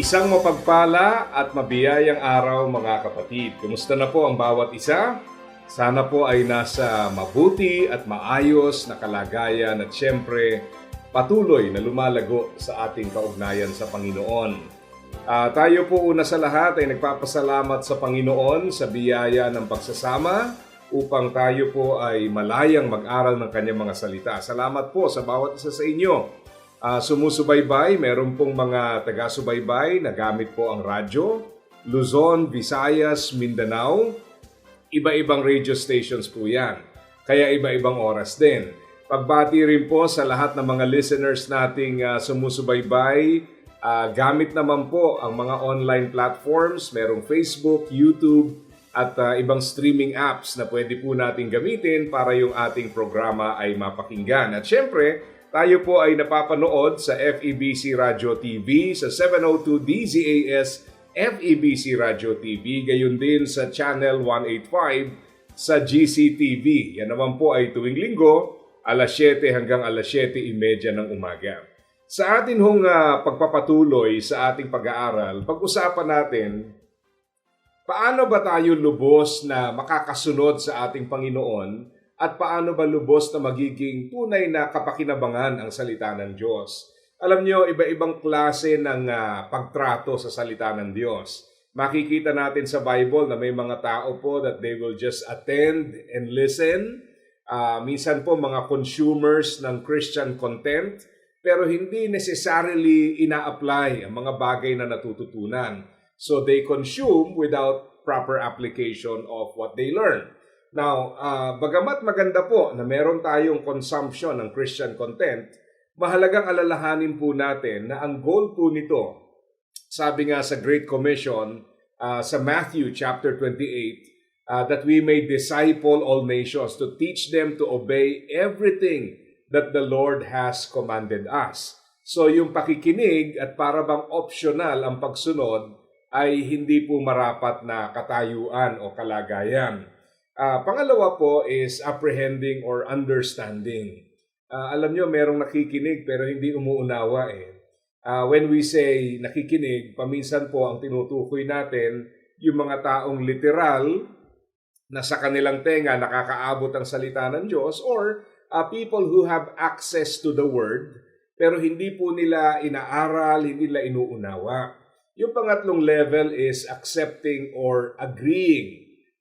Isang mapagpala at mabiyayang araw mga kapatid. Kumusta na po ang bawat isa? Sana po ay nasa mabuti at maayos na kalagayan at siyempre patuloy na lumalago sa ating kaugnayan sa Panginoon. Ah, tayo po una sa lahat ay nagpapasalamat sa Panginoon sa biyaya ng pagsasama upang tayo po ay malayang mag-aral ng kanyang mga salita. Salamat po sa bawat isa sa inyo Ah, sumusubaybay, meron pong mga taga-subaybay na gamit po ang radyo, Luzon, Visayas, Mindanao, iba-ibang radio stations po yan. Kaya iba-ibang oras din. Pagbati rin po sa lahat ng mga listeners nating ah, sumusubaybay, ah, gamit naman po ang mga online platforms, merong Facebook, YouTube, at ah, ibang streaming apps na pwede po natin gamitin para yung ating programa ay mapakinggan. At syempre, tayo po ay napapanood sa FEBC Radio TV, sa 702 DZAS FEBC Radio TV, gayon din sa Channel 185 sa GCTV. Yan naman po ay tuwing linggo, alas 7 hanggang alas 7.30 ng umaga. Sa atin hong ah, pagpapatuloy sa ating pag-aaral, pag-usapan natin paano ba tayo lubos na makakasunod sa ating Panginoon at paano ba lubos na magiging tunay na kapakinabangan ang salita ng Diyos. Alam nyo, iba-ibang klase ng ah, pagtrato sa salita ng Diyos. Makikita natin sa Bible na may mga tao po that they will just attend and listen. Ah, minsan po mga consumers ng Christian content, pero hindi necessarily ina-apply ang mga bagay na natututunan. So they consume without proper application of what they learn. Now, ah, bagamat maganda po na meron tayong consumption ng Christian content, mahalagang alalahanin po natin na ang goal po nito, sabi nga sa Great Commission ah, sa Matthew chapter 28, ah, that we may disciple all nations to teach them to obey everything that the Lord has commanded us. So yung pakikinig at para bang optional ang pagsunod ay hindi po marapat na katayuan o kalagayan. Ah, pangalawa po is apprehending or understanding. Ah, alam nyo, merong nakikinig pero hindi umuunawa eh. Ah, when we say nakikinig, paminsan po ang tinutukoy natin yung mga taong literal na sa kanilang tenga nakakaabot ang salita ng Diyos or ah, people who have access to the Word pero hindi po nila inaaral, hindi nila inuunawa. Yung pangatlong level is accepting or agreeing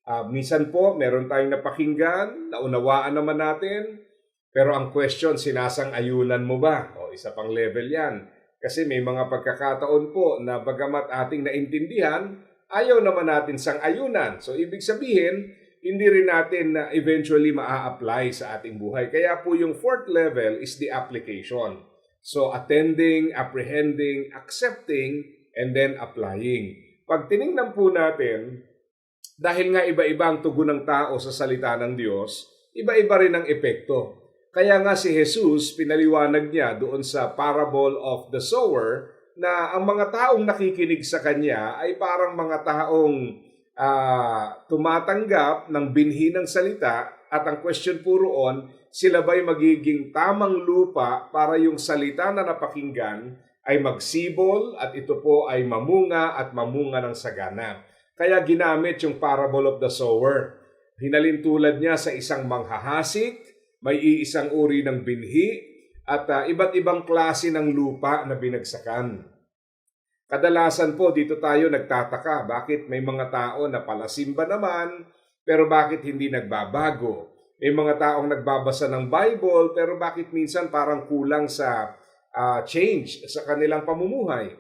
Ah, minsan po, meron tayong napakinggan, naunawaan naman natin, pero ang question, sinasang-ayunan mo ba? O isa pang level yan. Kasi may mga pagkakataon po na bagamat ating naintindihan, ayaw naman natin sang-ayunan. So ibig sabihin, hindi rin natin na eventually maa-apply sa ating buhay. Kaya po yung fourth level is the application. So attending, apprehending, accepting, and then applying. Pag tiningnan po natin, dahil nga iba-iba ang tugon ng tao sa salita ng Diyos, iba-iba rin ang epekto. Kaya nga si Jesus, pinaliwanag niya doon sa parable of the sower, na ang mga taong nakikinig sa kanya ay parang mga taong ah, tumatanggap ng binhi ng salita at ang question po roon, sila ba'y magiging tamang lupa para yung salita na napakinggan ay magsibol at ito po ay mamunga at mamunga ng sagana. Kaya ginamit yung parable of the sower. Hinalin tulad niya sa isang manghahasik, may iisang uri ng binhi, at ah, iba't ibang klase ng lupa na binagsakan. Kadalasan po dito tayo nagtataka bakit may mga tao na palasimba naman pero bakit hindi nagbabago? May mga taong nagbabasa ng Bible pero bakit minsan parang kulang sa ah, change sa kanilang pamumuhay?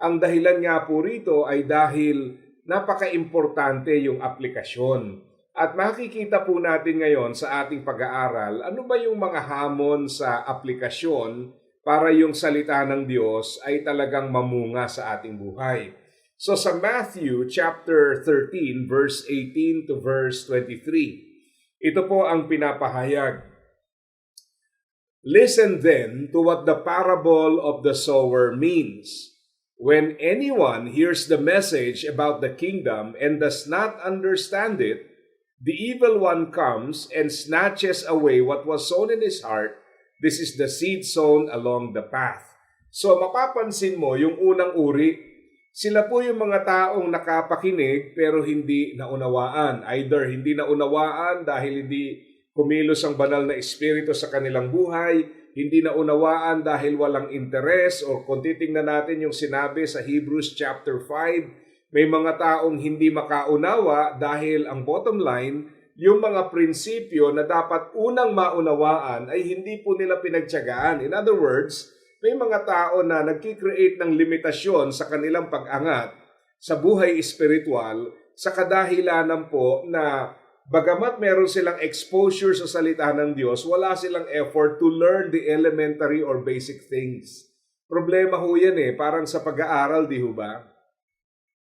Ang dahilan nga po rito ay dahil napaka-importante yung aplikasyon. At makikita po natin ngayon sa ating pag-aaral, ano ba yung mga hamon sa aplikasyon para yung salita ng Diyos ay talagang mamunga sa ating buhay. So sa Matthew chapter 13 verse 18 to verse 23, ito po ang pinapahayag. Listen then to what the parable of the sower means. When anyone hears the message about the kingdom and does not understand it, the evil one comes and snatches away what was sown in his heart. This is the seed sown along the path. So mapapansin mo yung unang uri, sila po yung mga taong nakapakinig pero hindi naunawaan. Either hindi naunawaan dahil hindi kumilos ang banal na espiritu sa kanilang buhay, hindi naunawaan dahil walang interes o kung titingnan natin yung sinabi sa Hebrews chapter 5, may mga taong hindi makaunawa dahil ang bottom line, yung mga prinsipyo na dapat unang maunawaan ay hindi po nila pinagtyagaan. In other words, may mga tao na nagkikreate ng limitasyon sa kanilang pag-angat sa buhay espiritual sa kadahilanan po na bagamat meron silang exposure sa salita ng Diyos, wala silang effort to learn the elementary or basic things. Problema ho yan eh, parang sa pag-aaral, di ho ba?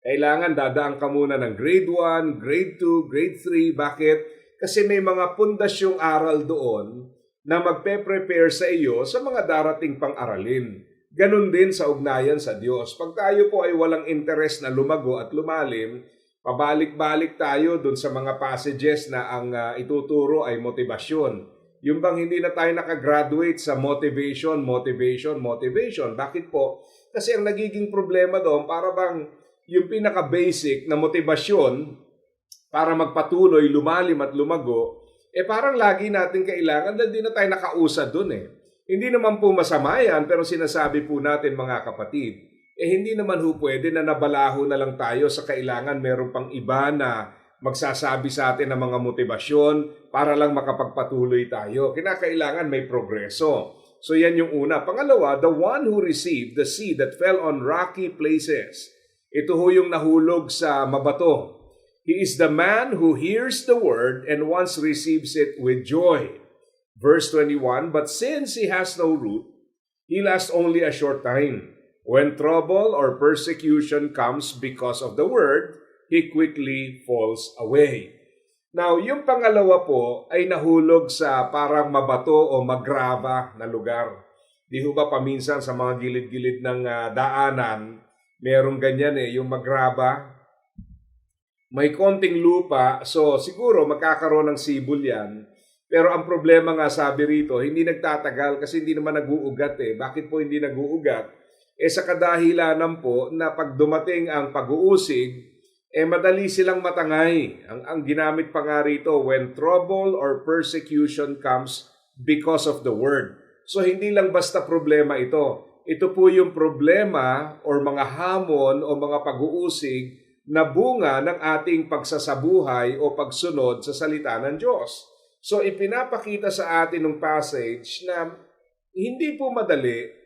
Kailangan dadaan ka muna ng grade 1, grade 2, grade 3. Bakit? Kasi may mga pundasyong aral doon na magpe-prepare sa iyo sa mga darating pang aralin. Ganon din sa ugnayan sa Diyos. Pag tayo po ay walang interes na lumago at lumalim, pabalik-balik tayo dun sa mga passages na ang uh, ituturo ay motivasyon. Yung bang hindi na tayo nakagraduate sa motivation, motivation, motivation. Bakit po? Kasi ang nagiging problema doon, para bang yung pinaka-basic na motivasyon para magpatuloy, lumalim at lumago, eh parang lagi natin kailangan dahil di na tayo nakausad doon eh. Hindi naman po masama yan, pero sinasabi po natin mga kapatid, eh hindi naman ho pwede na nabalaho na lang tayo sa kailangan meron pang iba na magsasabi sa atin ng mga motibasyon para lang makapagpatuloy tayo. Kinakailangan may progreso. So yan yung una. Pangalawa, the one who received the seed that fell on rocky places. Ito ho yung nahulog sa mabato. He is the man who hears the word and once receives it with joy. Verse 21, But since he has no root, he lasts only a short time. When trouble or persecution comes because of the word, he quickly falls away. Now, yung pangalawa po ay nahulog sa parang mabato o magrava na lugar. Di ba paminsan sa mga gilid-gilid ng uh, daanan, merong ganyan eh, yung magraba, may konting lupa, so siguro magkakaroon ng sibol yan. Pero ang problema nga sabi rito, hindi nagtatagal kasi hindi naman nag-uugat eh. Bakit po hindi nag-uugat? Eh sa kadahilanan po na pag dumating ang pag-uusig, eh madali silang matangay. Ang, ang ginamit pa nga rito, when trouble or persecution comes because of the word. So hindi lang basta problema ito. Ito po yung problema or mga hamon o mga pag-uusig na bunga ng ating pagsasabuhay o pagsunod sa salita ng Diyos. So ipinapakita sa atin ng passage na hindi po madali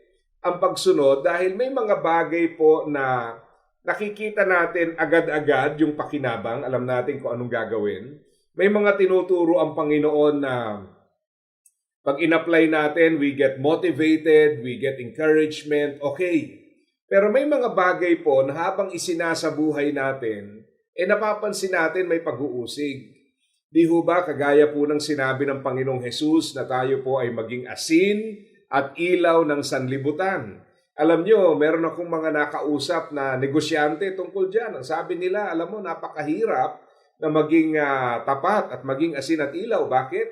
ang pagsunod dahil may mga bagay po na nakikita natin agad-agad yung pakinabang, alam natin kung anong gagawin. May mga tinuturo ang Panginoon na pag in-apply natin, we get motivated, we get encouragement, okay. Pero may mga bagay po na habang isinasabuhay natin, eh napapansin natin may pag-uusig. Di ho ba kagaya po ng sinabi ng Panginoong Hesus na tayo po ay maging asin at ilaw ng sanlibutan. Alam nyo, meron akong mga nakausap na negosyante tungkol dyan. Ang sabi nila, alam mo, napakahirap na maging uh, tapat at maging asin at ilaw. Bakit?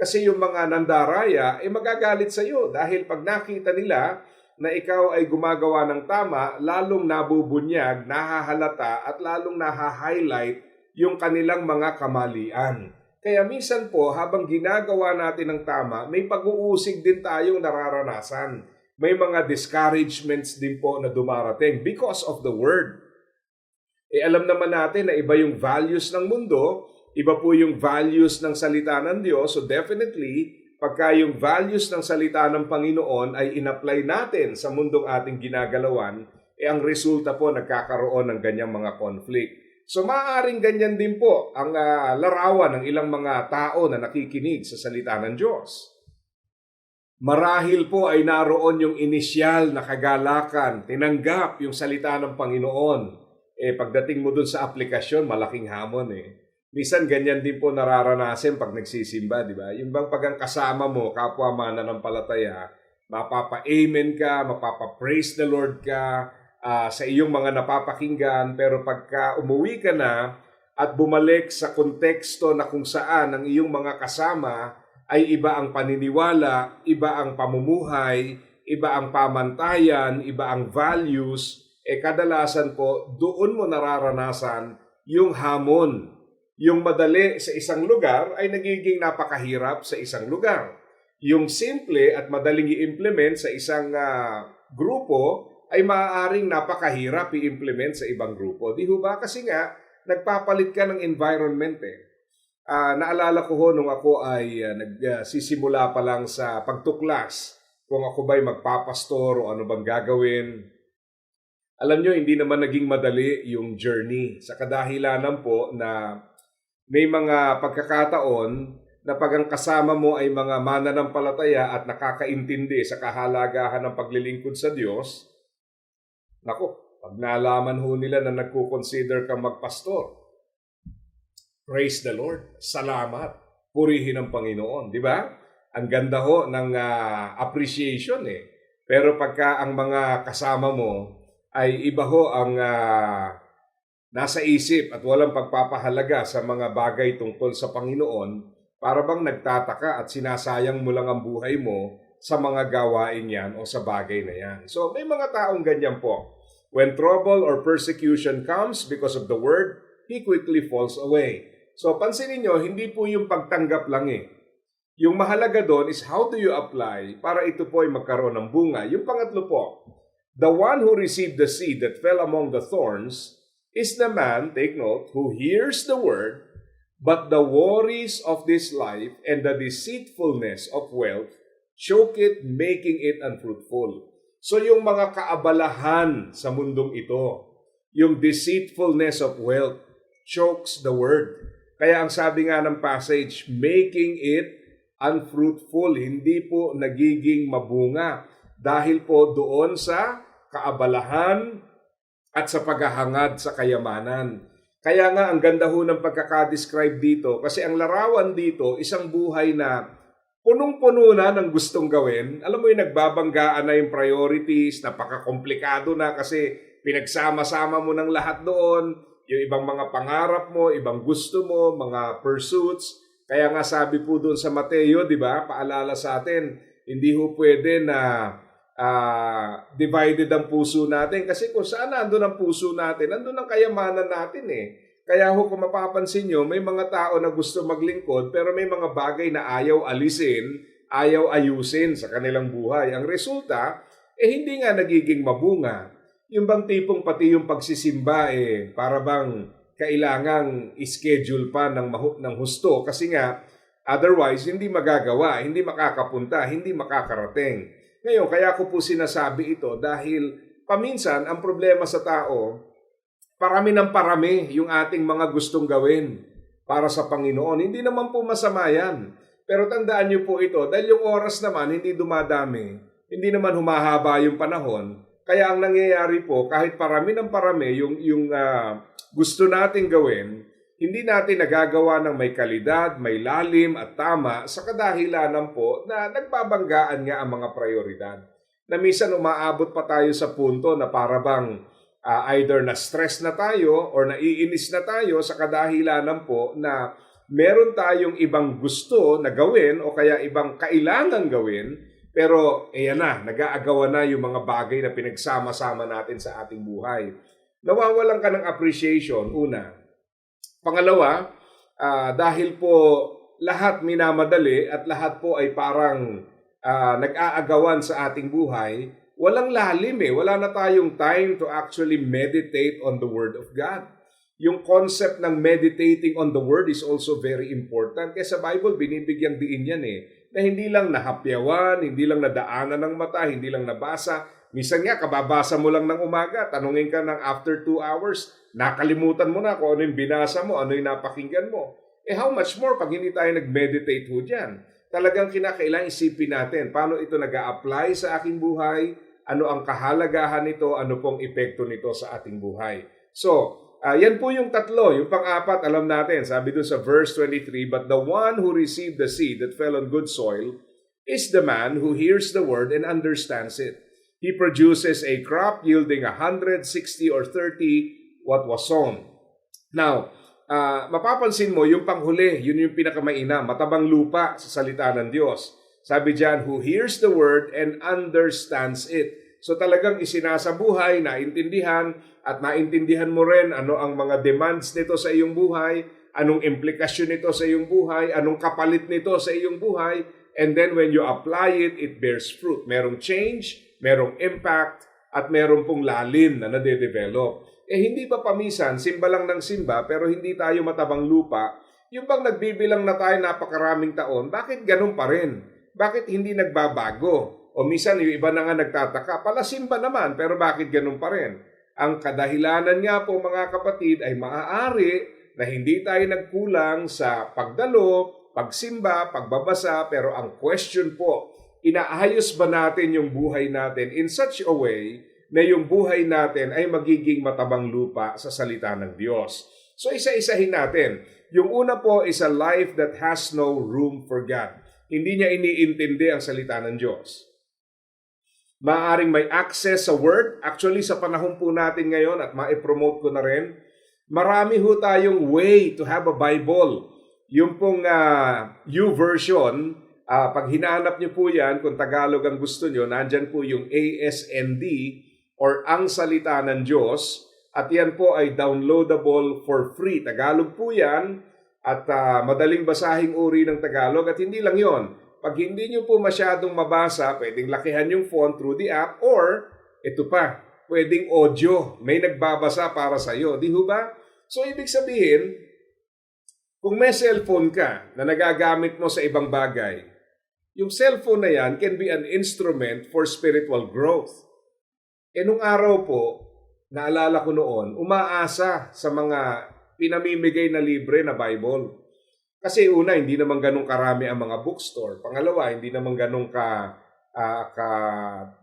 Kasi yung mga nandaraya, eh magagalit sa iyo dahil pag nakita nila na ikaw ay gumagawa ng tama, lalong nabubunyag, nahahalata at lalong naha-highlight yung kanilang mga kamalian. Kaya minsan po, habang ginagawa natin ng tama, may pag-uusig din tayong nararanasan. May mga discouragements din po na dumarating because of the word. E alam naman natin na iba yung values ng mundo, iba po yung values ng salita ng Diyos. So definitely, pagka yung values ng salita ng Panginoon ay inapply natin sa mundong ating ginagalawan, eh ang resulta po nagkakaroon ng ganyang mga conflict. So maaaring ganyan din po ang uh, larawan ng ilang mga tao na nakikinig sa salita ng Diyos. Marahil po ay naroon yung inisyal na kagalakan, tinanggap yung salita ng Panginoon. Eh pagdating mo dun sa aplikasyon, malaking hamon eh. Minsan ganyan din po nararanasin pag nagsisimba, di ba? Yung bang pag ang kasama mo, kapwa mananampalataya, mapapa-amen ka, mapapa-praise the Lord ka ah, sa iyong mga napapakinggan, pero pagka umuwi ka na at bumalik sa konteksto na kung saan ang iyong mga kasama ay iba ang paniniwala, iba ang pamumuhay, iba ang pamantayan, iba ang values, eh kadalasan po doon mo nararanasan yung hamon. Yung madali sa isang lugar ay nagiging napakahirap sa isang lugar. Yung simple at madaling i-implement sa isang ah, grupo ay maaaring napakahirap i-implement sa ibang grupo. Di ho ba? Kasi nga, nagpapalit ka ng environment eh. Ah, naalala ko ho nung ako ay uh, nagsisimula pa lang sa pagtuklas kung ako ba'y magpapastor o ano bang gagawin. Alam nyo, hindi naman naging madali yung journey sa kadahilanan po na may mga pagkakataon na pag ang kasama mo ay mga mananampalataya at nakakaintindi sa kahalagahan ng paglilingkod sa Diyos, nako, pag nalaman ho nila na nagko-consider kang magpastor, Praise the Lord. Salamat. Purihin ang Panginoon. Di ba? Ang ganda ho ng ah, appreciation eh. Pero pagka ang mga kasama mo ay iba ho ang ah, nasa isip at walang pagpapahalaga sa mga bagay tungkol sa Panginoon, para bang nagtataka at sinasayang mo lang ang buhay mo sa mga gawain yan o sa bagay na yan. So may mga taong ganyan po. When trouble or persecution comes because of the word, he quickly falls away. So pansinin nyo, hindi po yung pagtanggap lang eh. Yung mahalaga doon is how do you apply para ito po ay magkaroon ng bunga. Yung pangatlo po, the one who received the seed that fell among the thorns is the man, take note, who hears the word, but the worries of this life and the deceitfulness of wealth choke it, making it unfruitful. So yung mga kaabalahan sa mundong ito, yung deceitfulness of wealth chokes the word. Kaya ang sabi nga ng passage, making it unfruitful, hindi po nagiging mabunga dahil po doon sa kaabalahan at sa paghahangad sa kayamanan. Kaya nga ang ganda ho ng pagkakadescribe dito kasi ang larawan dito isang buhay na punong-puno na ng gustong gawin. Alam mo yung nagbabanggaan na yung priorities, napaka-komplikado na kasi pinagsama-sama mo ng lahat doon, yung ibang mga pangarap mo, ibang gusto mo, mga pursuits. Kaya nga sabi po doon sa Mateo, di ba, paalala sa atin, hindi ho pwede na ah, divided ang puso natin. Kasi kung saan nandun ang puso natin, nandun ang kayamanan natin eh. Kaya ho kung mapapansin nyo, may mga tao na gusto maglingkod pero may mga bagay na ayaw alisin, ayaw ayusin sa kanilang buhay. Ang resulta, eh hindi nga nagiging mabunga. Yung bang tipong pati yung pagsisimba eh, para bang kailangang schedule pa ng, ng husto kasi nga otherwise hindi magagawa, hindi makakapunta, hindi makakarating. Ngayon, kaya ko po sinasabi ito dahil paminsan ang problema sa tao, parami ng parami yung ating mga gustong gawin para sa Panginoon. Hindi naman po masama yan. Pero tandaan niyo po ito, dahil yung oras naman hindi dumadami, hindi naman humahaba yung panahon, kaya ang nangyayari po, kahit parami ng parami yung, yung ah, gusto nating gawin, hindi natin nagagawa ng may kalidad, may lalim at tama sa kadahilanan po na nagbabanggaan nga ang mga prioridad. Na minsan umaabot pa tayo sa punto na para bang ah, either na-stress na tayo or naiinis na tayo sa kadahilanan po na meron tayong ibang gusto na gawin o kaya ibang kailangan gawin pero ayan na, nag-aagawan na yung mga bagay na pinagsama-sama natin sa ating buhay. Nawawalan ka ng appreciation, una. Pangalawa, ah, dahil po lahat minamadali at lahat po ay parang ah, nag-aagawan sa ating buhay, walang lalim eh. Wala na tayong time to actually meditate on the Word of God. Yung concept ng meditating on the Word is also very important. Kaya sa Bible, binibigyang diin yan eh. Na hindi lang nahapyawan, hindi lang nadaanan ng mata, hindi lang nabasa. Minsan nga, kababasa mo lang ng umaga, tanungin ka ng after two hours, nakalimutan mo na kung ano yung binasa mo, ano yung napakinggan mo. Eh how much more pag hindi tayo nag-meditate ho dyan? talagang kinakailangan isipin natin paano ito nag apply sa aking buhay, ano ang kahalagahan nito, ano pong epekto nito sa ating buhay. So, ah, yan po yung tatlo. Yung pang-apat, alam natin, sabi doon sa verse 23, But the one who received the seed that fell on good soil is the man who hears the word and understands it. He produces a crop yielding 160 or 30 what was sown. Now, ah, mapapansin mo, yung panghuli, yun yung pinakamainam, matabang lupa sa salita ng Diyos. Sabi diyan, who hears the word and understands it. So talagang isinasabuhay, naintindihan, at naintindihan mo rin ano ang mga demands nito sa iyong buhay, anong implikasyon nito sa iyong buhay, anong kapalit nito sa iyong buhay, and then when you apply it, it bears fruit. Merong change, merong impact, at meron pong lalim na nade-develop. Eh hindi ba pamisan, simba lang ng simba, pero hindi tayo matabang lupa, yung bang nagbibilang na tayo napakaraming taon, bakit ganun pa rin? Bakit hindi nagbabago? O minsan yung iba na nga nagtataka, pala simba naman, pero bakit ganun pa rin? Ang kadahilanan nga po mga kapatid ay maaari na hindi tayo nagkulang sa pagdalo, pagsimba, pagbabasa, pero ang question po, inaayos ba natin yung buhay natin in such a way na yung buhay natin ay magiging matabang lupa sa salita ng Diyos? So isa-isahin natin. Yung una po is a life that has no room for God. Hindi niya iniintindi ang salita ng Diyos. Maaring may access sa Word. Actually, sa panahon po natin ngayon at ma-promote ko na rin, marami ho tayong way to have a Bible. Yung pong uh, U-version, uh, pag hinanap niyo po yan, kung Tagalog ang gusto niyo, nandyan po yung ASND or Ang Salita ng Diyos. At yan po ay downloadable for free. Tagalog po yan at uh, madaling basahing uri ng Tagalog. At hindi lang yon pag hindi nyo po masyadong mabasa, pwedeng lakihan yung font through the app or ito pa, pwedeng audio. May nagbabasa para sa iyo, di ho ba? So ibig sabihin, kung may cellphone ka na nagagamit mo sa ibang bagay, yung cellphone na yan can be an instrument for spiritual growth. E nung araw po, naalala ko noon, umaasa sa mga pinamimigay na libre na Bible. Kasi una, hindi naman ganun karami ang mga bookstore. Pangalawa, hindi naman ganun ka, uh, ka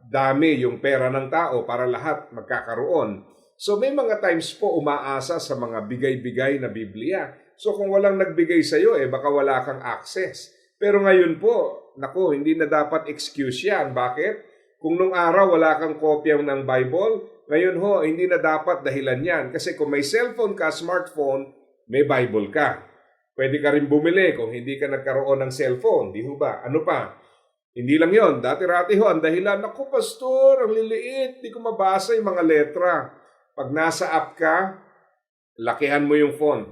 dami yung pera ng tao para lahat magkakaroon. So may mga times po umaasa sa mga bigay-bigay na Biblia. So kung walang nagbigay sa iyo, eh baka wala kang access. Pero ngayon po, nako, hindi na dapat excuse yan. Bakit? Kung nung araw wala kang kopya ng Bible, ngayon ho, hindi na dapat dahilan yan. Kasi kung may cellphone ka, smartphone, may Bible ka. Pwede ka rin bumili kung hindi ka nagkaroon ng cellphone, di ho ba? Ano pa? Hindi lang yon. Dati-rati ho, ang dahilan, naku pastor, ang liliit, di ko mabasa yung mga letra. Pag nasa app ka, lakihan mo yung phone.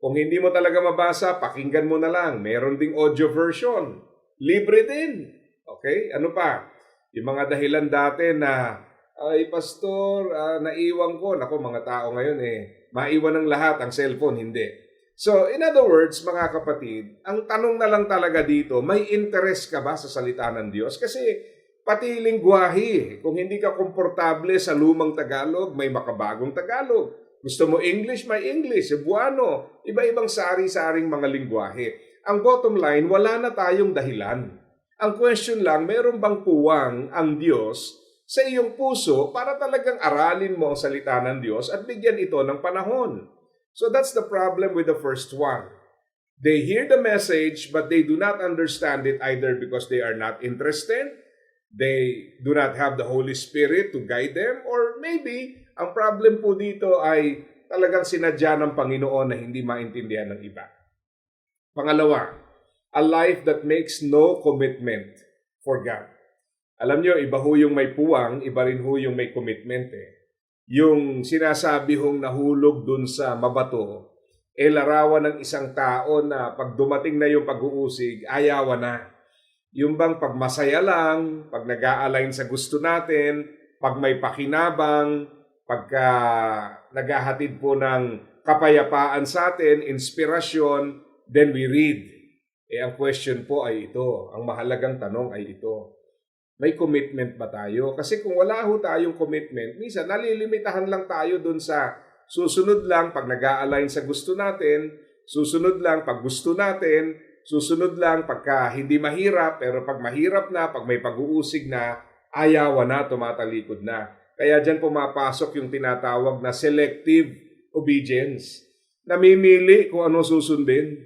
Kung hindi mo talaga mabasa, pakinggan mo na lang. Meron ding audio version. Libre din. Okay? Ano pa? Yung mga dahilan dati na, ay pastor, uh, naiwan ko. Naku, mga tao ngayon eh, maiwan ng lahat ang cellphone, hindi. So, in other words, mga kapatid, ang tanong na lang talaga dito, may interest ka ba sa salita ng Diyos? Kasi pati lingwahe, kung hindi ka komportable sa lumang Tagalog, may makabagong Tagalog. Gusto mo English, may English, Cebuano, iba-ibang sari-saring mga lingwahe. Ang bottom line, wala na tayong dahilan. Ang question lang, meron bang puwang ang Diyos sa iyong puso para talagang aralin mo ang salita ng Diyos at bigyan ito ng panahon? So that's the problem with the first one. They hear the message, but they do not understand it either because they are not interested, they do not have the Holy Spirit to guide them, or maybe ang problem po dito ay talagang sinadya ng Panginoon na hindi maintindihan ng iba. Pangalawa, a life that makes no commitment for God. Alam nyo, iba ho yung may puwang, iba rin ho yung may commitment eh yung sinasabi hong nahulog dun sa mabato, e larawan ng isang tao na pag dumating na yung pag-uusig, ayawan na. Yung bang pag masaya lang, pag nag align sa gusto natin, pag may pakinabang, pagka naghahatid po ng kapayapaan sa atin, inspirasyon, then we read. Eh ang question po ay ito, ang mahalagang tanong ay ito may commitment ba tayo? Kasi kung wala ho tayong commitment, minsan nalilimitahan lang tayo dun sa susunod lang pag nag align sa gusto natin, susunod lang pag gusto natin, susunod lang pagka hindi mahirap, pero pag mahirap na, pag may pag-uusig na, ayawan na, tumatalikod na. Kaya dyan pumapasok yung tinatawag na selective obedience. Namimili kung ano susundin.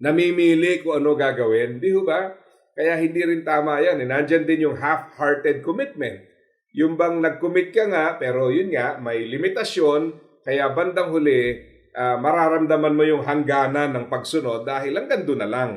Namimili kung ano gagawin. Di ba? Kaya hindi rin tama yan. Eh. Nandyan din yung half-hearted commitment. Yung bang nag-commit ka nga, pero yun nga, may limitasyon, kaya bandang huli, ah, mararamdaman mo yung hangganan ng pagsunod dahil hanggang doon na lang.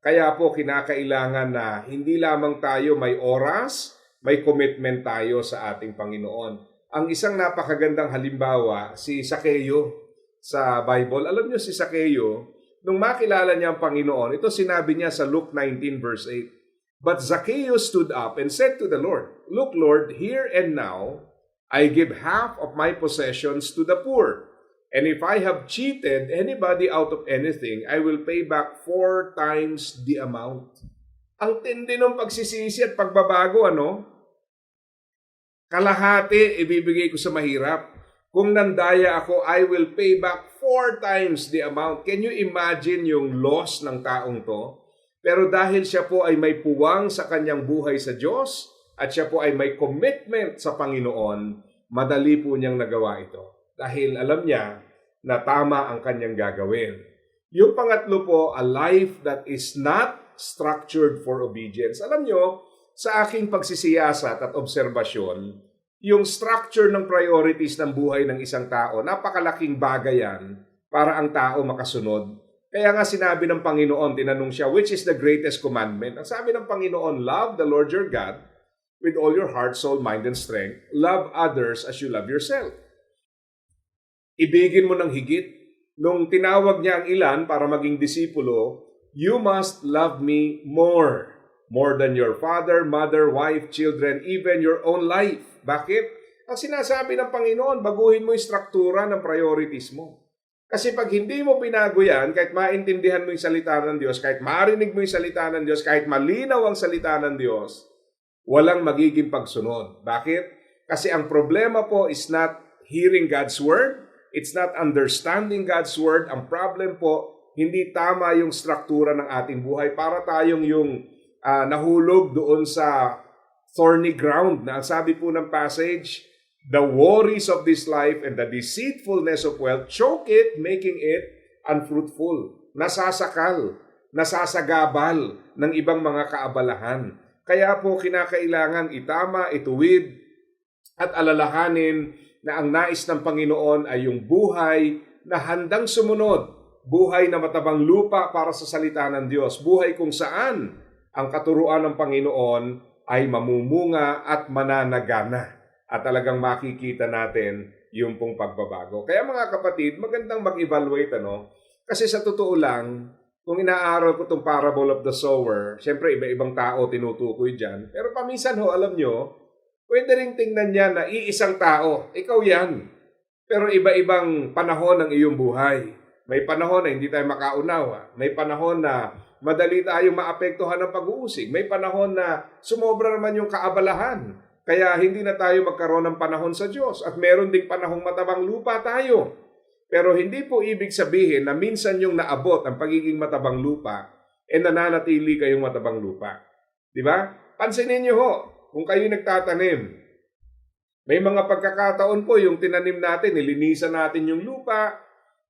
Kaya po kinakailangan na hindi lamang tayo may oras, may commitment tayo sa ating Panginoon. Ang isang napakagandang halimbawa, si Sakeo sa Bible. Alam niyo si Sakeo, nung makilala niya ang Panginoon, ito sinabi niya sa Luke 19 verse 8. But Zacchaeus stood up and said to the Lord, Look, Lord, here and now I give half of my possessions to the poor. And if I have cheated anybody out of anything, I will pay back four times the amount. Ang tindi ng pagsisisi at pagbabago, ano? Kalahati ibibigay ko sa mahirap. Kung nandaya ako, I will pay back four times the amount. Can you imagine yung loss ng taong to? Pero dahil siya po ay may puwang sa kanyang buhay sa Diyos at siya po ay may commitment sa Panginoon, madali po niyang nagawa ito. Dahil alam niya na tama ang kanyang gagawin. Yung pangatlo po, a life that is not structured for obedience. Alam nyo, sa aking pagsisiyasat at obserbasyon, yung structure ng priorities ng buhay ng isang tao, napakalaking bagay yan para ang tao makasunod kaya nga sinabi ng Panginoon, tinanong siya, which is the greatest commandment? Ang sabi ng Panginoon, love the Lord your God with all your heart, soul, mind, and strength. Love others as you love yourself. Ibigin mo ng higit. Nung tinawag niya ang ilan para maging disipulo, you must love me more. More than your father, mother, wife, children, even your own life. Bakit? Ang sinasabi ng Panginoon, baguhin mo yung struktura ng priorities mo. Kasi pag hindi mo binago yan, kahit maintindihan mo yung salita ng Diyos, kahit marinig mo yung salita ng Diyos, kahit malinaw ang salita ng Diyos, walang magiging pagsunod. Bakit? Kasi ang problema po is not hearing God's Word, it's not understanding God's Word. Ang problem po, hindi tama yung struktura ng ating buhay para tayong yung ah, nahulog doon sa thorny ground na sabi po ng passage, the worries of this life and the deceitfulness of wealth choke it, making it unfruitful. Nasasakal, nasasagabal ng ibang mga kaabalahan. Kaya po kinakailangan itama, ituwid, at alalahanin na ang nais ng Panginoon ay yung buhay na handang sumunod. Buhay na matabang lupa para sa salita ng Diyos. Buhay kung saan ang katuruan ng Panginoon ay mamumunga at mananagana at talagang makikita natin yung pong pagbabago. Kaya mga kapatid, magandang mag-evaluate ano? Kasi sa totoo lang, kung inaaral ko itong parable of the sower, syempre iba-ibang tao tinutukoy dyan. Pero paminsan ho, alam nyo, pwede rin tingnan niya na iisang tao, ikaw yan. Pero iba-ibang panahon ng iyong buhay. May panahon na hindi tayo makaunawa. May panahon na madali tayong maapektuhan ng pag-uusig. May panahon na sumobra naman yung kaabalahan. Kaya hindi na tayo magkaroon ng panahon sa Diyos. At meron ding panahong matabang lupa tayo. Pero hindi po ibig sabihin na minsan yung naabot ang pagiging matabang lupa, e nananatili kayong matabang lupa. Di ba? Pansinin niyo ho, kung kayo nagtatanim, may mga pagkakataon po yung tinanim natin, nilinisan natin yung lupa,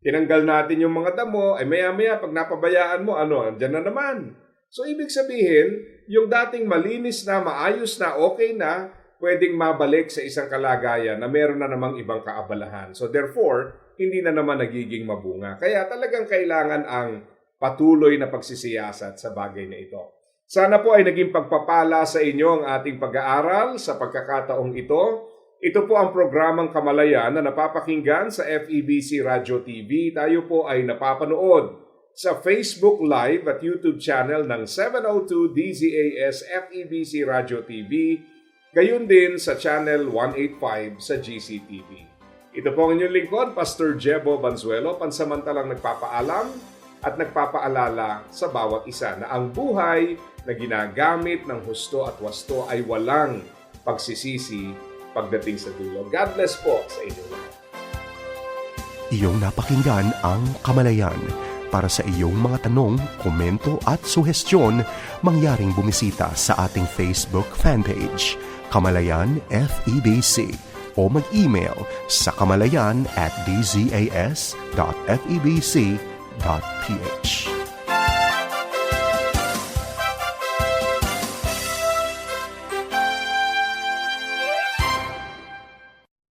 tinanggal natin yung mga damo, ay maya-maya pag napabayaan mo, ano, andyan na naman. So ibig sabihin, yung dating malinis na, maayos na, okay na, pwedeng mabalik sa isang kalagayan na meron na namang ibang kaabalahan. So therefore, hindi na naman nagiging mabunga. Kaya talagang kailangan ang patuloy na pagsisiyasat sa bagay na ito. Sana po ay naging pagpapala sa inyo ang ating pag-aaral sa pagkakataong ito. Ito po ang programang Kamalayan na napapakinggan sa FEBC Radio TV. Tayo po ay napapanood sa Facebook Live at YouTube channel ng 702 DZAS FEBC Radio TV, gayon din sa channel 185 sa GCTV. Ito po ang inyong lingkod, Pastor Jebo Banzuelo, pansamantalang nagpapaalam at nagpapaalala sa bawat isa na ang buhay na ginagamit ng husto at wasto ay walang pagsisisi pagdating sa dulo. God bless po sa inyo lahat. Iyong napakinggan ang Kamalayan Para sa iyong mga tanong, komento at suhestyon, mangyaring bumisita sa ating Facebook fanpage, Kamalayan FEBC o mag-email sa kamalayan at dzas.febc.ph.